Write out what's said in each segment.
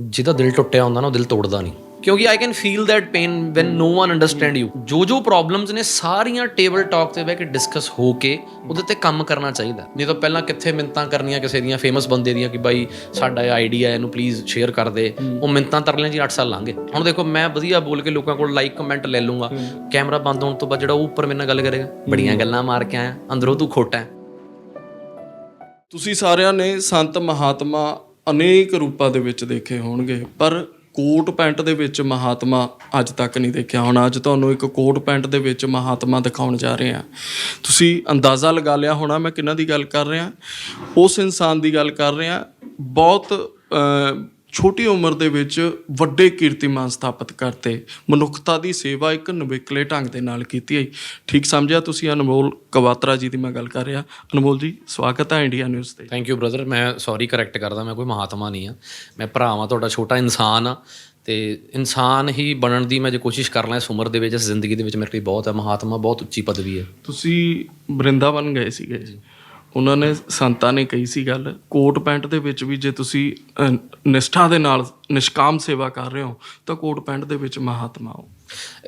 ਜਿਹਦਾ ਦਿਲ ਟੁੱਟਿਆ ਹੁੰਦਾ ਨਾ ਉਹ ਦਿਲ ਤੋੜਦਾ ਨਹੀਂ। ਕਿਉਂਕਿ I can feel that pain when no one understand you ਜੋ ਜੋ ਪ੍ਰੋਬਲਮਸ ਨੇ ਸਾਰੀਆਂ ਟੇਬਲ ਟਾਕ ਤੇ ਬਹਿ ਕੇ ਡਿਸਕਸ ਹੋ ਕੇ ਉਹਦੇ ਤੇ ਕੰਮ ਕਰਨਾ ਚਾਹੀਦਾ ਨਹੀਂ ਤਾਂ ਪਹਿਲਾਂ ਕਿੱਥੇ ਮਿੰਤਾਂ ਕਰਨੀਆਂ ਕਿਸੇ ਦੀਆਂ ਫੇਮਸ ਬੰਦੇ ਦੀਆਂ ਕਿ ਬਾਈ ਸਾਡਾ ਇਹ ਆਈਡੀਆ ਇਹਨੂੰ ਪਲੀਜ਼ ਸ਼ੇਅਰ ਕਰ ਦੇ। ਉਹ ਮਿੰਤਾਂ ਤਰਲੇ ਜੀ 8 ਸਾਲ ਲੰਘੇ ਹੁਣ ਦੇਖੋ ਮੈਂ ਵਧੀਆ ਬੋਲ ਕੇ ਲੋਕਾਂ ਕੋਲ ਲਾਈਕ ਕਮੈਂਟ ਲੈ ਲੂੰਗਾ ਕੈਮਰਾ ਬੰਦ ਹੋਣ ਤੋਂ ਬਾਅਦ ਜਿਹੜਾ ਉਹ ਉੱਪਰ ਮੇਰੇ ਨਾਲ ਗੱਲ ਕਰੇਗਾ। ਬੜੀਆਂ ਗੱਲਾਂ ਮਾਰ ਕੇ ਆਇਆ। ਅੰਦਰੋਂ ਤੂੰ ਖੋਟਾ ਹੈ। ਤੁਸੀਂ ਸਾਰਿਆਂ ਨੇ ਸੰਤ ਮਹਾਤਮਾ ਅਨੇਕ ਰੂਪਾਂ ਦੇ ਵਿੱਚ ਦੇਖੇ ਹੋਣਗੇ, ਪਰ ਕੋਟ ਪੈਂਟ ਦੇ ਵਿੱਚ ਮਹਾਤਮਾ ਅੱਜ ਤੱਕ ਨਹੀਂ ਦੇਖਿਆ ਹੁਣ। ਅੱਜ ਤੁਹਾਨੂੰ ਇੱਕ ਕੋਟ ਪੈਂਟ ਦੇ ਵਿੱਚ ਮਹਾਤਮਾ ਦਿਖਾਉਣ ਜਾ ਰਹੇ ਹਾਂ। ਤੁਸੀਂ ਅੰਦਾਜ਼ਾ ਲਗਾ ਲਿਆ ਹੋਣਾ ਮੈਂ ਕਿਹਨਾਂ ਦੀ ਗੱਲ ਕਰ ਰਿਹਾ। ਉਸ ਇਨਸਾਨ ਦੀ ਗੱਲ ਕਰ ਰਿਹਾ। ਬਹੁਤ ਛੋਟੀ ਉਮਰ ਦੇ ਵਿੱਚ ਵੱਡੇ ਕੀਰਤੀਮਾਨ ਸਥਾਪਿਤ ਕਰਤੇ। ਮਨੁੱਖਤਾ ਦੀ ਸੇਵਾ ਇੱਕ ਨਵੇਕਲੇ ਢੰਗ ਦੇ ਨਾਲ ਕੀਤੀ ਹੈ ਠੀਕ ਸਮਝਿਆ ਤੁਸੀਂ ਅਨਮੋਲ ਕਵਾਤਰਾ ਜੀ ਦੀ ਮੈਂ ਗੱਲ ਕਰ ਰਿਹਾ। ਅਨਮੋਲ ਜੀ ਸਵਾਗਤ ਹੈ ਇੰਡੀਆ ਨਿਊਜ਼ ਤੇ। ਥੈਂਕ ਯੂ ਬ੍ਰਦਰ ਮੈਂ ਸੌਰੀ ਕਰੈਕਟ ਕਰਦਾ ਮੈਂ ਕੋਈ ਮਹਾਤਮਾ ਨਹੀਂ ਆ ਮੈਂ ਭਰਾਵਾਂ ਤੁਹਾਡਾ ਛੋਟਾ ਇਨਸਾਨ ਆ ਤੇ ਇਨਸਾਨ ਹੀ ਬਣਨ ਦੀ ਮੈਂ ਜੇ ਕੋਸ਼ਿਸ਼ ਕਰ ਲਾਂ ਇਸ ਉਮਰ ਦੇ ਵਿੱਚ ਇਸ ਜ਼ਿੰਦਗੀ ਦੇ ਵਿੱਚ ਮੇਰੇ ਲਈ ਬਹੁਤ ਹੈ। ਮਹਾਤਮਾ ਬਹੁਤ ਉੱਚੀ ਪਦਵੀ ਹੈ। ਤੁਸੀਂ ਬ੍ਰਿੰਦਾਵਨ ਗਏ ਸੀਗੇ। ਜੀ। ਉਹਨਾਂ ਨੇ ਸੰਤਾਂ ਨੇ ਕਹੀ ਸੀ ਗੱਲ ਕੋਟ ਪੈਂਟ ਦੇ ਵਿੱਚ ਵੀ ਜੇ ਤੁਸੀਂ ਅਹ, ਨਿਸ਼ਠਾ ਦੇ ਨਾਲ ਨਿਸ਼ਕਾਮ ਸੇਵਾ ਕਰ ਰਹੇ ਹੋ ਤਾਂ ਕੋਟ ਪੈਂਟ ਦੇ ਵਿੱਚ ਮਹਾਤਮਾ ਹੋ।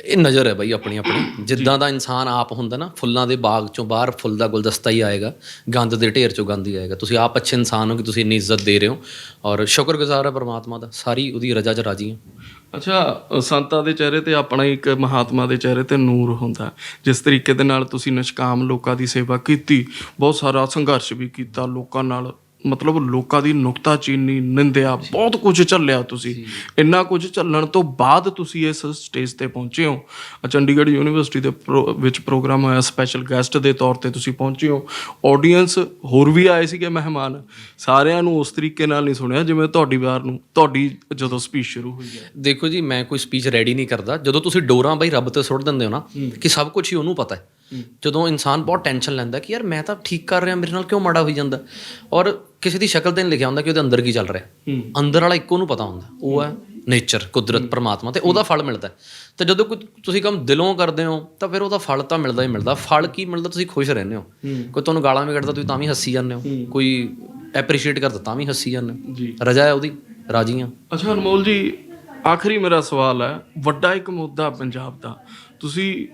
ਇਹ ਨਜ਼ਰ ਹੈ ਬਾਈ ਆਪਣੀ ਆਪਣੀ। ਜਿੱਦਾਂ ਦਾ ਇਨਸਾਨ ਆਪ ਹੁੰਦਾ ਨਾ ਫੁੱਲਾਂ ਦੇ ਬਾਗ ਚੋਂ ਬਾਹਰ ਫੁੱਲ ਦਾ ਗੁਲਦਸਤਾ ਹੀ ਆਏਗਾ ਗੰਦ ਦੇ ਢੇਰ ਚੋਂ ਗੰਦ ਹੀ ਆਏਗਾ। ਤੁਸੀਂ ਆਪ ਅੱਛੇ ਇਨਸਾਨ ਹੋ ਕਿ ਤੁਸੀਂ ਇੰਨੀ ਇੱਜ਼ਤ ਦੇ ਰਹੇ ਹੋ। ਔਰ ਸ਼ੁਕਰਗੁਜ਼ਾਰ ਹੈ ਪਰਮਾਤਮਾ ਦਾ ਸਾਰੀ ਉਹਦੀ ਰਜ਼ਾ 'ਚ ਰਾਜੀ ਹਾਂ। ਅੱਛਾ ਸੰਤਾਂ ਦੇ ਚਿਹਰੇ ਤੇ ਆਪਣਾ ਇੱਕ ਮਹਾਤਮਾ ਦੇ ਚਿਹਰੇ ਤੇ ਨੂਰ ਹੁੰਦਾ ਜਿਸ ਤਰੀਕੇ ਦੇ ਨਾਲ ਤੁਸੀਂ ਨਿਸ਼ਕਾਮ ਲੋਕਾਂ ਦੀ ਸੇਵਾ ਕੀਤੀ, ਬਹੁਤ ਸਾਰਾ ਸੰਘਰਸ਼ ਵੀ ਕੀਤਾ ਲੋਕਾਂ ਨਾਲ। ਮਤਲਬ ਲੋਕਾਂ ਦੀ ਨੁਕਤਾਚੀਨੀ ਨਿੰਦਿਆ ਬਹੁਤ ਕੁਝ ਝੱਲਿਆ ਤੁਸੀਂ। ਇੰਨਾ ਕੁਝ ਝੱਲਣ ਤੋਂ ਬਾਅਦ ਤੁਸੀਂ ਇਸ ਸਟੇਜ ਤੇ ਪਹੁੰਚੇ ਹੋ। ਚੰਡੀਗੜ੍ਹ ਯੂਨੀਵਰਸਿਟੀ ਦੇ ਵਿੱਚ ਪ੍ਰੋਗਰਾਮ ਹੋਇਆ ਸਪੈਸ਼ਲ ਗੈਸਟ ਦੇ ਤੌਰ ਤੇ ਤੁਸੀਂ ਪਹੁੰਚੇ ਹੋ। ਆਡੀਅנס ਹੋਰ ਵੀ ਆਏ ਸੀਗੇ ਮਹਿਮਾਨ। ਸਾਰਿਆਂ ਨੂੰ ਉਸ ਤਰੀਕੇ ਨਾਲ ਨਹੀਂ ਸੁਣਿਆ ਜਿਵੇਂ ਤੁਹਾਡੀ ਵਾਰ ਨੂੰ ਤੁਹਾਡੀ ਜਦੋਂ ਸਪੀਚ ਸ਼ੁਰੂ ਹੋਈ ਹੈ। ਦੇਖੋ ਜੀ ਮੈਂ ਕੋਈ ਸਪੀਚ ਰੈਡੀ ਨਹੀਂ ਕਰਦਾ। ਜਦੋਂ ਤੁਸੀਂ ਡੋਰਾਂ ਬਈ ਰੱਬ ਤੇ ਸੁੱਟ ਦਿੰਦੇ ਹੋ ਨਾ ਕਿ ਸਭ ਕੁਝ ਹੀ ਉਹਨੂੰ ਪਤਾ ਹੈ। ਜਦੋਂ ਇਨਸਾਨ ਬਹੁਤ ਟੈਨਸ਼ਨ ਲੈਂਦਾ ਕਿ ਯਾਰ ਮੈਂ ਤਾਂ ਠੀਕ ਕਰ ਰਿਹਾ ਮੇਰੇ ਨਾਲ ਕਿਉਂ ਮਾੜਾ ਹੋਈ ਜਾਂਦਾ? ਔਰ ਕਿਸੇ ਦੀ ਸ਼ਕਲ ਤੇ ਨਹੀਂ ਲਿਖਿਆ ਹੁੰਦਾ ਕਿ ਉਹਦੇ ਅੰਦਰ ਕੀ ਚੱਲ ਰਿਹਾ। ਅੰਦਰ ਵਾਲਾ ਇੱਕੋ ਨੂੰ ਪਤਾ ਹੁੰਦਾ ਉਹ ਹੈ ਨੇਚਰ ਕੁਦਰਤ ਪਰਮਾਤਮਾ ਤੇ ਉਹਦਾ ਫਲ ਮਿਲਦਾ। ਤੇ ਜਦੋਂ ਕੋਈ ਤੁਸੀਂ ਕੰਮ ਦਿਲੋਂ ਕਰਦੇ ਹੋ ਤਾਂ ਫਿਰ ਉਹਦਾ ਫਲ ਤਾਂ ਮਿਲਦਾ ਹੀ ਮਿਲਦਾ। ਫਲ ਕੀ ਮਿਲਦਾ ਤੁਸੀਂ ਖੁਸ਼ ਰਹਿੰਦੇ ਹੋ। ਕੋਈ ਤੁਹਾਨੂੰ ਗਾਲਾਂ ਵੀ ਕੱਢਦਾ ਤੁਸੀਂ ਤਾਂ ਵੀ ਹੱਸੀ ਜਾਂਦੇ ਹੋ। ਕੋਈ ਐਪਰੀਸ਼ੀਏਟ ਕਰਦਾ ਤਾਂ ਵੀ ਹੱਸੀ ਜਾਂਦੇ ਹੋ। ਰਜਾ ਹੈ ਉਹਦੀ ਰਾਜੀ ਹਾਂ ਅੱਛਾ ਅਨਮੋਲ ਜੀ ਆਖਰੀ ਮੇਰਾ ਸਵਾਲ ਹੈ ਵੱਡਾ ਇੱਕ ਮੁੱਦਾ ਪੰਜਾਬ ਦਾ। ਤੁਸੀਂ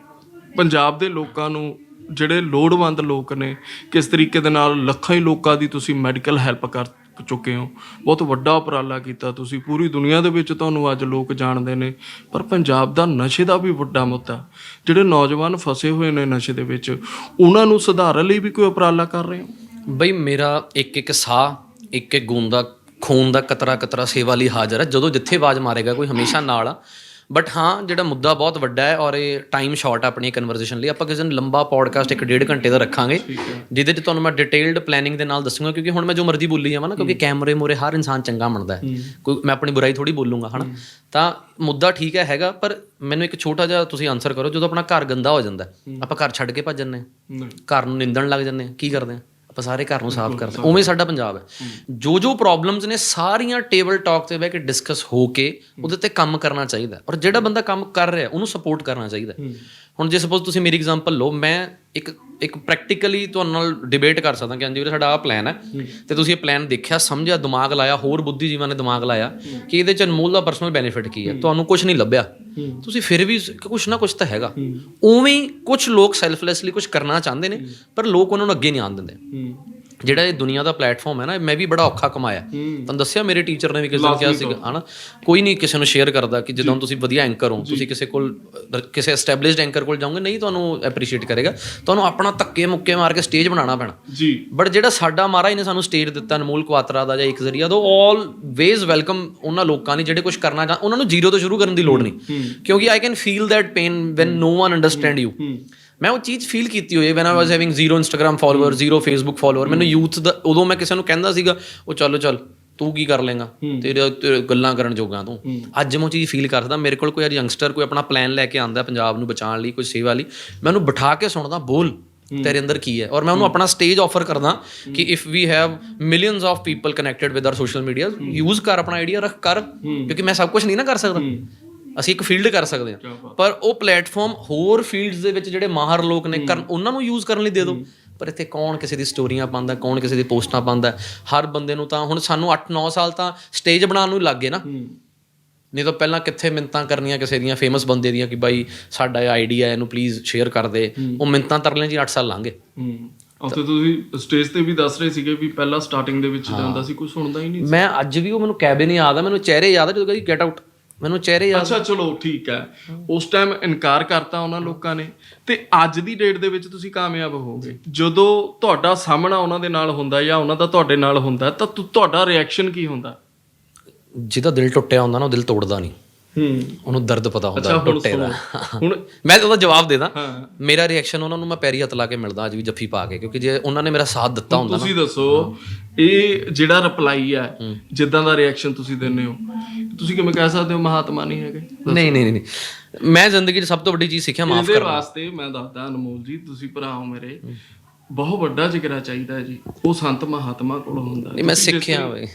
ਪੰਜਾਬ ਦੇ ਲੋਕਾਂ ਨੂੰ ਜਿਹੜੇ ਲੋੜਵੰਦ ਲੋਕ ਨੇ, ਕਿਸ ਤਰੀਕੇ ਦੇ ਨਾਲ ਲੱਖਾਂ ਹੀ ਲੋਕਾਂ ਦੀ ਤੁਸੀਂ ਮੈਡੀਕਲ ਹੈਲਪ ਕਰ ਚੁੱਕੇ ਹੋ। ਬਹੁਤ ਵੱਡਾ ਉਪਰਾਲਾ ਕੀਤਾ ਤੁਸੀਂ। ਪੂਰੀ ਦੁਨੀਆ ਦੇ ਵਿੱਚ ਤੁਹਾਨੂੰ ਅੱਜ ਲੋਕ ਜਾਣਦੇ ਨੇ, ਪਰ ਪੰਜਾਬ ਦਾ ਨਸ਼ੇ ਦਾ ਵੀ ਵੱਡਾ ਮੁੱਦਾ। ਜਿਹੜੇ ਨੌਜਵਾਨ ਫਸੇ ਹੋਏ ਨੇ ਨਸ਼ੇ ਦੇ ਵਿੱਚ, ਉਹਨਾਂ ਨੂੰ ਸੁਧਾਰਨ ਲਈ ਵੀ ਕੋਈ ਉਪਰਾਲਾ ਕਰ ਰਹੇ ਹੋ? ਬਈ ਮੇਰਾ ਇੱਕ ਇੱਕ ਸਾਹ, ਇੱਕ ਇੱਕ ਗੂੰਦ ਦਾ, ਖੂਨ ਦਾ ਕਤਰਾ ਕਤਰਾ ਸੇਵਾ ਲਈ ਹਾਜ਼ਰ ਹੈ। ਜਦੋਂ ਜਿੱਥੇ ਆਵਾਜ਼ ਮਾਰੇਗਾ, ਕੋਈ ਹਮੇਸ਼ਾ ਨਾਲ ਆ। ਬਟ ਹਾਂ ਜਿਹੜਾ ਮੁੱਦਾ ਬਹੁਤ ਵੱਡਾ ਹੈ ਔਰ ਇਹ ਟਾਈਮ ਸ਼ਾਰਟ ਆਪਣੀ ਕਨਵਰਸੇਸ਼ਨ ਲਈ ਆਪਾਂ ਕਿਸੇ ਦਿਨ ਲੰਬਾ ਪੋਡਕਾਸਟ ਇੱਕ ਡੇਢ ਘੰਟੇ ਦਾ ਰੱਖਾਂਗੇ ਜਿਹਦੇ 'ਚ ਤੁਹਾਨੂੰ ਮੈਂ ਡਿਟੇਲਡ ਪਲੈਨਿੰਗ ਦੇ ਨਾਲ ਦੱਸੂਗਾ ਕਿਉਂਕਿ ਹੁਣ ਮੈਂ ਜੋ ਮਰਜ਼ੀ ਬੋਲੀ ਜਾਵਾਂ ਨਾ ਕਿਉਂਕਿ ਕੈਮਰੇ ਮੂਹਰੇ ਹਰ ਇਨਸਾਨ ਚੰਗਾ ਮੰਨਦਾ ਹੈ। ਕੋਈ ਮੈਂ ਆਪਣੀ ਬੁਰਾਈ ਥੋੜੀ ਬੋਲੂੰਗਾ ਹਨਾ? ਤਾਂ ਮੁੱਦਾ ਠੀਕ ਹੈ ਹੈਗਾ ਪਰ ਮੈਨੂੰ ਇੱਕ ਛੋਟਾ ਜਿਹਾ ਤੁਸੀਂ ਆਨਸਰ ਕਰੋ ਜਦੋਂ ਆਪਣਾ ਘਰ ਗੰਦਾ ਹੋ ਜਾਂਦਾ ਆਪਾਂ ਘਰ ਛੱਡ ਕੇ ਭੱਜ ਜੰਨੇ ਘਰ ਨੂੰ ਨਿੰਦਣ ਲੱਗ ਆ ਕੀ ਕਰਦੇ ਆ ਆਪਾਂ ਸਾਰੇ ਘਰ ਨੂੰ ਸਾਫ਼ ਕਰਦੇ। ਉਵੇਂ ਸਾਡਾ ਪੰਜਾਬ ਹੈ ਜੋ ਜੋ ਪ੍ਰੋਬਲਮਸ ਨੇ ਸਾਰੀਆਂ ਟੇਬਲ ਟਾਕ ਤੇ ਬਹਿ ਕੇ ਡਿਸਕਸ ਹੋ ਕੇ ਉਹਦੇ ਤੇ ਕੰਮ ਕਰਨਾ ਚਾਹੀਦਾ। ਔਰ ਜਿਹੜਾ ਬੰਦਾ ਕੰਮ ਕਰ ਰਿਹਾ ਉਹਨੂੰ ਸਪੋਰਟ ਕਰਨਾ ਚਾਹੀਦਾ। ਹੁਣ ਜੇ ਸਪੋਜ਼ ਤੁਸੀਂ ਮੇਰੀ ਐਗਜ਼ਾਮਪਲ ਲਓ ਮੈਂ ਇੱਕ ਇੱਕ ਪ੍ਰੈਕਟੀਕਲੀ ਤੁਹਾਡੇ ਨਾਲ ਡਿਬੇਟ ਕਰ ਸਕਦਾ ਕਿ ਹਾਂਜੀ ਵੀਰੇ ਸਾਡਾ ਆਹ ਪਲਾਨ ਹੈ। ਤੇ ਤੁਸੀਂ ਇਹ ਪਲਾਨ ਦੇਖਿਆ ਸਮਝਿਆ ਦਿਮਾਗ ਲਾਇਆ ਹੋਰ ਬੁੱਧੀਜੀਵਾਂ ਨੇ ਦਿਮਾਗ ਲਾਇਆ ਕਿ ਇਹਦੇ ਚ ਅਨਮੋਲ ਦਾ ਪਰਸਨਲ ਬੈਨੀਫਿਟ ਕੀ ਹੈ? ਤੁਹਾਨੂੰ ਕੁਝ ਨਹੀਂ ਲੱਭਿਆ। ਤੁਸੀਂ ਫਿਰ ਵੀ ਕੁਝ ਨਾ ਕੁਝ ਤਾਂ ਹੈਗਾ। ਉਵੇਂ ਕੁਝ ਲੋਕ ਸੈਲਫਲੈਸਲੀ ਕੁਝ ਕਰਨਾ ਚਾਹੁੰਦੇ ਨੇ ਪਰ ਲੋਕ ਉਹਨਾਂ ਨੂੰ ਅੱਗੇ ਨਹੀਂ ਆਉਣ ਦਿੰਦੇ। ਜਿਹੜਾ ਇਹ ਦੁਨੀਆ ਦਾ ਪਲੇਟਫਾਰਮ ਹੈ ਨਾ ਮੈਂ ਵੀ ਬੜਾ ਔਖਾ ਕਮਾਇਆ। ਤੁਹਾਨੂੰ ਦੱਸਿਆ ਮੇਰੇ ਟੀਚਰ ਨੇ ਵੀ ਕਿਸੇ ਨੇ ਕਿਹਾ ਸੀਗਾ ਹਨਾ? ਕੋਈ ਨਹੀਂ ਕਿਸੇ ਨੂੰ ਸ਼ੇਅਰ ਕਰਦਾ ਕਿ ਜਦੋਂ ਤੁਸੀਂ ਵਧੀਆ ਐਂਕਰ ਹੋ ਤੁਸੀਂ ਕਿਸੇ ਕੋਲ ਕਿਸੇ ਐਸਟੈਬਲਿਸ਼ਡ ਐਂਕਰ ਕੋਲ ਜਾਓਗੇ ਨਹੀਂ ਤੁਹਾਨੂੰ ਐਪਰੀਸ਼ੀਏਟ ਕਰੇਗਾ। ਤੁਹਾਨੂੰ ਆਪਣਾ ਧੱਕੇ ਮੁੱਕੇ ਮਾਰ ਕੇ ਸਟੇਜ ਬਣਾਉਣਾ ਪੈਣਾ। ਜੀ। ਬਟ ਜਿਹੜਾ ਸਾਡਾ ਮਹਾਰਾਜ ਨੇ ਸਾਨੂੰ ਸਟੇਜ ਦਿੱਤਾ ਅਨਮੋਲ ਕੁਆਤਰਾ ਦਾ ਜਾਂ ਇੱਕ ਜ਼ਰੀਆ ਦਾ ਆਲਵੇਜ਼ ਵੈਲਕਮ ਉਹਨਾਂ ਲੋਕਾਂ ਨੇ ਜਿਹੜੇ ਕੁਝ ਕਰਨਾ ਚਾਹ ਉਹਨਾਂ ਨੂੰ ਜ਼ੀਰੋ ਤੋਂ ਸ਼ੁਰੂ ਕਰਨ ਦੀ ਲੋੜ ਨਹੀਂ। ਕਿਉਂਕਿ I can feel that pain when no one understand you ਮੈਂ ਉਹ ਚੀਜ਼ ਫੀਲ ਕੀਤੀ ਹੋਈ when I was having zero Instagram follower zero Facebook follower ਮੈਨੂੰ ਯੂਥ ਦਾ ਉਦੋਂ ਮੈਂ ਕਿਸੇ ਨੂੰ ਕਹਿੰਦਾ ਸੀਗਾ ਉਹ ਚੱਲ ਚੱਲ ਤੂੰ ਕੀ ਕਰ ਲੇਗਾ ਤੇਰੇ ਤੇਰੇ ਗੱਲਾਂ ਕਰਨ ਜੋਗਾ ਤੂੰ। ਅੱਜ ਮੈਂ ਉਹ ਚੀਜ਼ ਫੀਲ ਕਰਦਾ ਮੇਰੇ ਕੋਲ ਕੋਈ ਯੰਗਸਟਰ ਕੋਈ ਆਪਣਾ ਪਲਾਨ ਲੈ ਕੇ ਆਂਦਾ ਪੰਜਾਬ ਨੂੰ ਬਚਾਉਣ ਲਈ ਕੋਈ ਸੇਵਾ ਲਈ ਮੈਂ ਉਹਨੂੰ ਬਿਠਾ ਕੇ ਸੁਣਦਾ ਬੋਲ ਤੇਰੇ ਅੰਦਰ ਕੀ ਹੈ? ਔਰ ਮੈਂ ਉਹਨੂੰ ਆਪਣਾ ਸਟੇਜ ਆਫਰ ਕਰਦਾ ਕਿ if we have millions of people connected with our social media use ਕਰ ਆਪਣਾ ਆਈਡੀਆ ਰੱਖ ਕਰ। ਕਿਉਂਕਿ ਮੈਂ ਸਭ ਕੁਝ ਨਹੀਂ ਨਾ ਕਰ ਸਕਦਾ। ਅਸੀਂ ਇੱਕ ਫੀਲਡ ਕਰ ਸਕਦੇ ਹਾਂ। ਪਰ ਉਹ ਪਲੇਟਫਾਰਮ ਹੋਰ ਫੀਲਡਸ ਦੇ ਵਿੱਚ ਜਿਹੜੇ ਮਾਹਰ ਲੋਕ ਨੇ ਕਰਨ ਉਹਨਾਂ ਨੂੰ ਯੂਜ਼ ਕਰਨ ਲਈ ਦੇ ਦਿਓ। ਪਰ ਇੱਥੇ ਕੌਣ ਕਿਸੇ ਦੀ ਸਟੋਰੀਆਂ ਪਾਉਂਦਾ ਕੌਣ ਕਿਸੇ ਦੀ ਪੋਸਟਾਂ ਪਾਉਂਦਾ? ਹਰ ਬੰਦੇ ਨੂੰ ਤਾਂ ਹੁਣ ਸਾਨੂੰ 8-9 ਸਾਲ ਤਾਂ ਸਟੇਜ ਬਣਾਉਣ ਨੂੰ ਲੱਗ ਗਏ ਨਾ। ਨਹੀਂ ਤਾਂ ਪਹਿਲਾਂ ਕਿੱਥੇ ਮਿੰਤਾਂ ਕਰਨੀਆਂ ਕਿਸੇ ਦੀਆਂ ਫੇਮਸ ਬੰਦੇ ਦੀਆਂ ਕਿ ਬਾਈ ਸਾਡਾ ਇਹ ਆਈਡੀਆ ਇਹਨੂੰ ਪਲੀਜ਼ ਸ਼ੇਅਰ ਕਰ ਦੇ। ਉਹ ਮਿੰਤਾਂ ਤਰਲੇ ਜੀ 8 ਸਾਲ ਲੰਘੇ ਉੱਥੇ ਤੁਸੀਂ ਸਟੇਜ ਤੇ ਵੀ ਦੱਸ ਰਹੇ ਸੀਗੇ ਵੀ ਪਹਿਲਾਂ ਸਟਾਰਟਿੰਗ ਦੇ ਵਿੱਚ ਜਾਂਦਾ ਸੀ ਕੋਈ ਸੁਣਦਾ ਹੀ ਨਹੀਂ ਮੈਂ ਅੱਜ ਵੀ ਉਹ ਮੈਨੂੰ ਕੈਬਿਨ ਯਾਦ ਆ ਮੈਨੂੰ ਚਿਹਰੇ ਯਾਦ ਆ ਜਦੋਂ ਕਹੀ ਗੈਟ ਆਊਟ ਮੈਨੂੰ ਚਿਹਰੇ ਯਾਦ ਅੱਛਾ ਚਲੋ ਠੀਕ ਹੈ। ਉਸ ਟਾਈਮ ਇਨਕਾਰ ਕਰਤਾ ਉਹਨਾਂ ਲੋਕਾਂ ਨੇ। ਤੇ ਅੱਜ ਦੀ ਡੇਟ ਦੇ ਵਿੱਚ ਤੁਸੀਂ ਕਾਮਯਾਬ ਹੋਵੋਗੇ। ਜਦੋਂ ਤੁਹਾਡਾ ਸਾਹਮਣਾ ਉਹਨਾਂ ਦੇ ਨਾਲ ਹੁੰਦਾ ਜਾਂ ਉਹਨਾਂ ਦਾ ਤੁਹਾਡੇ ਨਾਲ ਹੁੰਦਾ ਤੁ- ਤੁਹਾਡਾ ਰਿਐਕਸ਼ਨ ਕੀ ਹੁੰਦਾ? ਜਿਹਦਾ ਦਿਲ ਟੁੱਟਿਆ ਹੁੰਦਾ ਨਾ ਉਹ ਦਿਲ ਤੋੜਦਾ ਨਹੀਂ। ਹੂੰ। ਉਹਨੂੰ ਦਰਦ ਪਤਾ ਹੁੰਦਾ ਟੁੱਟੇ ਦਾ। ਹੁਣ ਮੈਂ ਉਹਦਾ ਜਵਾਬ ਦੇ ਦਾਂ। ਹਾਂ। ਮੇਰਾ ਰਿਐਕਸ਼ਨ ਉਹਨਾਂ ਨੂੰ ਮੈਂ ਪੈਰੀ ਹੱਥ ਲਾ ਕੇ ਮਿਲਦਾ ਅੱਜ ਵੀ ਜੱਫੀ ਪਾ ਕੇ ਕਿਉਂਕਿ ਜੇ ਉਹਨਾਂ ਨੇ ਮੇਰਾ ਸਾਥ ਦਿੱਤਾ ਹੁੰਦਾ ਤੁਸੀਂ ਦੱਸੋ ਇਹ ਜਿਹੜਾ ਰਿਪਲਾਈ ਹੈ। ਜਿੱਦਾਂ ਦਾ ਰਿਐਕਸ਼ਨ ਤੁਸੀਂ ਦਿੰਦੇ ਹੋ? ਤੁਸੀਂ ਕਿਵੇਂ ਕਹਿ ਸਕਦੇ ਹੋ ਮਹਾਤਮਾ ਨਹੀਂ ਹੈਗੇ? ਨਹੀਂ ਨਹੀਂ ਨਹੀਂ। ਮੈਂ ਜ਼ਿੰਦਗੀ 'ਚ ਸਭ ਤੋਂ ਵੱਡੀ ਚੀਜ਼ ਸਿੱਖਿਆ ਮਾਫ ਇਹਦੇ ਵਾਸਤੇ ਮੈਂ ਦੱਸਦਾ ਅਨਮੋਲ ਜੀ ਤੁਸੀਂ ਭਰਾ ਹੋ ਮੇਰੇ। ਬਹੁਤ ਵੱਡਾ ਜਿਗਰਾ ਚਾਹੀਦਾ ਜੀ। ਉਹ ਸੰਤ ਮਹਾਤਮਾ ਕੋਲ ਹੁੰਦਾ। ਨਹੀਂ ਮੈਂ ਸਿੱਖਿਆ ਸਿੱਖਿਆ?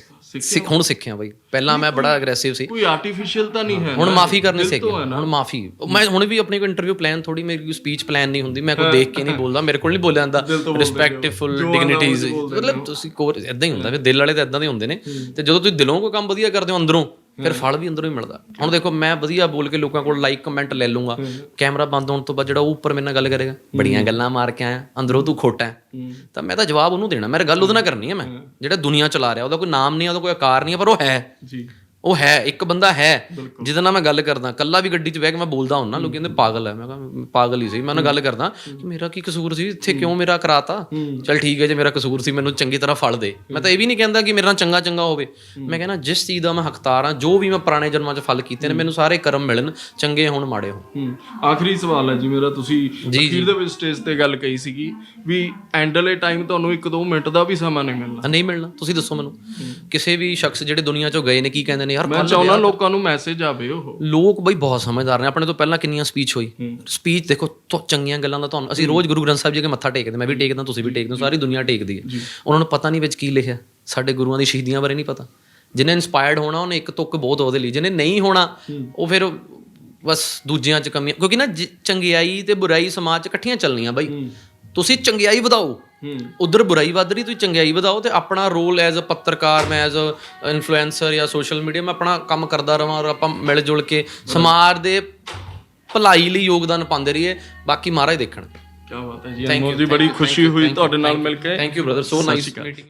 ਸਿੱਖ ਹੁਣ ਸਿੱਖਿਆ ਬਈ। ਪਹਿਲਾਂ ਮੈਂ ਬੜਾ ਅਗਰੈਸਿਵ ਸੀ। ਕੋਈ ਆਰਟੀਫੀਸ਼ੀਅਲ ਤਾਂ ਨਹੀਂ ਹੈ ਹੁਣ। ਮਾਫੀ ਕਰਨੀ ਸਿੱਖ ਗਿਆ। ਹੁਣ ਮਾਫੀ। ਮੈਂ ਹੁਣ ਵੀ ਆਪਣੀ ਕੋਈ ਇੰਟਰਵਿਊ ਪਲਾਨ ਥੋੜੀ ਮੇਰੀ ਕੋਈ ਸਪੀਚ ਪਲਾਨ ਨਹੀਂ ਹੁੰਦੀ। ਮੈਂ ਕੋਈ ਦੇਖ ਕੇ ਨਹੀਂ ਬੋਲਦਾ। ਮੇਰੇ ਕੋਲ ਨਹੀਂ ਬੋਲਿਆ ਜਾਂਦਾ। ਰਿਸਪੈਕਟਫੁਲ ਡਿਗਨਿਟੀਜ਼ ਮਤਲਬ ਤੁਸੀਂ ਕੋਰ ਇਦਾਂ ਹੀ ਹੁੰਦਾ। ਫਿਰ ਦਿਲ ਵਾਲੇ ਤਾਂ ਇਦਾਂ ਦੇ ਹੁੰਦੇ ਨੇ। ਤੇ ਜਦੋਂ ਤੁਸੀਂ ਦਿਲੋਂ ਕੋਈ ਕੰਮ ਵਧੀਆ ਕਰਦੇ ਹੋ ਅੰਦਰੋਂ ਫਿਰ ਫਲ ਵੀ ਅੰਦਰੋਂ ਹੀ ਮਿਲਦਾ। ਹੁਣ ਦੇਖੋ ਮੈਂ ਵਧੀਆ ਬੋਲ ਕੇ ਲੋਕਾਂ ਕੋਲ ਲਾਈਕ ਕਮੈਂਟ ਲੈ ਲੂੰਗਾ ਕੈਮਰਾ ਬੰਦ ਹੋਣ ਤੋਂ ਬਾਅਦ ਜਿਹੜਾ ਉਹ ਉੱਪਰ ਮੇਰੇ ਨਾਲ ਗੱਲ ਕਰੇਗਾ। ਬੜੀਆਂ ਗੱਲਾਂ ਮਾਰ ਕੇ ਆਇਆ ਅੰਦਰੋਂ ਤੂੰ ਖੋਟਾ ਹੈ। ਤਾਂ ਮੈਂ ਤਾਂ ਜਵਾਬ ਉਹਨੂੰ ਦੇਣਾ ਮੇਰੇ ਗੱਲ ਉਹਦੇ ਨਾਲ ਕਰਨੀ ਹੈ ਮੈਂ। ਜਿਹੜਾ ਦੁਨੀਆ ਚਲਾ ਰਿਹਾ ਉਹਦਾ ਕੋਈ ਨਾਮ ਨਹੀਂ ਉਹਦਾ ਕੋਈ ਆਕਾਰ ਨਹੀਂ ਪਰ ਉਹ ਹੈ। ਜੀ। ਉਹ ਹੈ ਇੱਕ ਬੰਦਾ ਹੈ। ਜਿਹਦੇ ਨਾਲ ਮੈਂ ਗੱਲ ਕਰਦਾ। ਕੱਲਾ ਵੀ ਗੱਡੀ 'ਚ ਬਹਿ ਕੇ ਮੈਂ ਬੋਲਦਾ ਹੁੰਨਾ ਲੋਕੀ ਕਹਿੰਦੇ ਪਾਗਲ ਹੈ। ਮੈਂ ਕਿਹਾ ਪਾਗਲ ਹੀ ਸੀ। ਮੈਂ ਉਹਨਾਂ ਗੱਲ ਕਰਦਾ ਕਿ ਮੇਰਾ ਕੀ ਕਸੂਰ ਸੀ? ਇੱਥੇ ਕਿਉਂ ਮੇਰਾ ਕਰਾਤਾ? ਚਲ ਠੀਕ ਹੈ ਜੇ ਮੇਰਾ ਕਸੂਰ ਸੀ ਮੈਨੂੰ ਚੰਗੀ ਤਰ੍ਹਾਂ ਫਲ ਦੇ। ਮੈਂ ਤਾਂ ਇਹ ਵੀ ਨਹੀਂ ਕਹਿੰਦਾ ਕਿ ਮੇਰੇ ਨਾਲ ਚੰਗਾ ਚੰਗਾ ਹੋਵੇ। ਮੈਂ ਕਹਿੰਦਾ ਜਿਸ ਚੀਜ਼ ਦਾ ਮੈਂ ਹੱਕਦਾਰ ਹਾਂ ਜੋ ਵੀ ਮੈਂ ਪੁਰਾਣੇ ਜਨਮਾਂ 'ਚ ਫਲ ਕੀਤੇ ਨੇ ਮੈਨੂੰ ਸਾਰੇ ਕਰਮ ਮਿਲਣ ਚੰਗੇ ਹੋਣ ਮਾੜੇ ਹੋਣ। ਆਖਰੀ ਸਵਾਲ ਹੈ ਜੀ ਮੇਰਾ ਤੁਸੀਂ ਅਖੀਰ ਦੇ ਵਿੱਚ ਸਟੇਜ ਤੇ ਗੱਲ ਕਹੀ ਸੀਗੀ ਵੀ ਐਂਡ ਵਾਲੇ ਟਾਈਮ ਤੁਹਾਨੂੰ 1-2 ਮਿੰਟ ਦਾ ਵੀ ਸਮਾਂ ਨਹੀਂ ਮਿਲਣਾ। ਨਹੀਂ ਮਿਲਣਾ। ਤੁਸੀਂ ਦੱਸੋ ਮੈਨੂੰ। ਕਿਸੇ ਵੀ ਸ਼ਖਸ ਜਿਹੜੇ ਦੁਨੀਆ 'ਚੋਂ ਗਏ ਨੇ ਕੀ ਕਹਿੰਦੇ ਨੇ ਯਾਰ ਮੈਂ ਚਾਹੁੰਦਾ ਲੋਕਾਂ ਨੂੰ ਮੈਸੇਜ ਆਵੇ ਉਹ। ਲੋਕ ਬਈ ਬਹੁਤ ਸਮਝਦਾਰ ਨੇ ਆਪਣੇ ਤੋਂ ਪਹਿਲਾਂ ਕਿੰਨੀਆਂ ਸਪੀਚ ਹੋਈ। ਸਪੀਚ ਦੇਖੋ ਤੋਂ ਚੰਗੀਆਂ ਗੱਲਾਂ ਦਾ ਤੁਹਾਨੂੰ ਅਸੀਂ ਰੋਜ਼ ਗੁਰੂ ਗ੍ਰੰਥ ਸਾਹਿਬ ਜੀ ਕੇ ਮੱਥਾ ਟੇਕਦੇ ਮੈਂ ਵੀ ਟੇਕਦਾ ਤੁਸੀਂ ਵੀ ਟੇਕਦੇ ਸਾਰੀ ਦੁਨੀਆ ਟੇਕਦੀ ਹੈ। ਉਹਨਾਂ ਨੂੰ ਪਤਾ ਨਹੀਂ ਵਿੱਚ ਕੀ ਲਿਖਿਆ। ਸਾਡੇ ਗੁਰੂਆਂ ਦੀ ਸ਼ਹੀਦੀਆਂ ਬਾਰੇ ਨਹੀਂ ਪਤਾ। ਜਿਹਨੇ ਇਨਸਪਾਇਰਡ ਹੋਣਾ ਉਹਨੇ ਇੱਕ ਤੁੱਕ ਬਹੁਤ ਉਹਦੇ ਲਈ। ਜਿਹਨੇ ਨਹੀਂ ਹੋਣਾ ਉਹ ਫਿਰ ਬਸ ਦੂਜਿਆਂ 'ਚ ਕਮੀਆਂ ਕਿਉਂਕਿ ਨਾ ਚੰਗਿਆਈ ਤੇ ਬੁਰਾਈ ਸਮਾਜ 'ਚ ਇਕੱਠੀਆਂ ਚੱਲਣੀਆਂ ਬਾਈ। ਤੁਸੀਂ ਚੰਗਿਆਈ ਵਧਾਓ। ਉਧਰ ਬੁਰਾਈ ਵੱਧ ਰਹੀ ਤੁਸੀਂ ਚੰਗਿਆਈ ਵਧਾਓ ਤੇ ਆਪਣਾ ਰੋਲ ਐਜ਼ ਅ ਪੱਤਰਕਾਰ ਮੈਂ ਐਜ਼ ਅ ਇਨਫਲੂਐਂਸਰ ਜਾਂ ਸੋਸ਼ਲ ਮੀਡੀਆ ਮੈਂ ਆਪਣਾ ਕੰਮ ਕਰਦਾ ਰਵਾਂ ਔਰ ਆਪਾਂ ਮਿਲ ਜੁਲ ਕੇ ਸਮਾਜ ਦੇ ਭਲਾਈ ਲਈ ਯੋਗਦਾਨ ਪਾਉਂਦੇ ਰਹੀਏ ਬਾਕੀ ਮਹਾਰਾਜ ਦੇਖਣ। ਕੀ ਬਾਤ ਹੈ ਜੀ ਅਨਮੋਲ ਜੀ ਬੜੀ ਖੁਸ਼ੀ ਹੋਈ ਤੁਹਾਡੇ ਨਾਲ ਮਿਲ ਕੇ। Thank you brother so nice meeting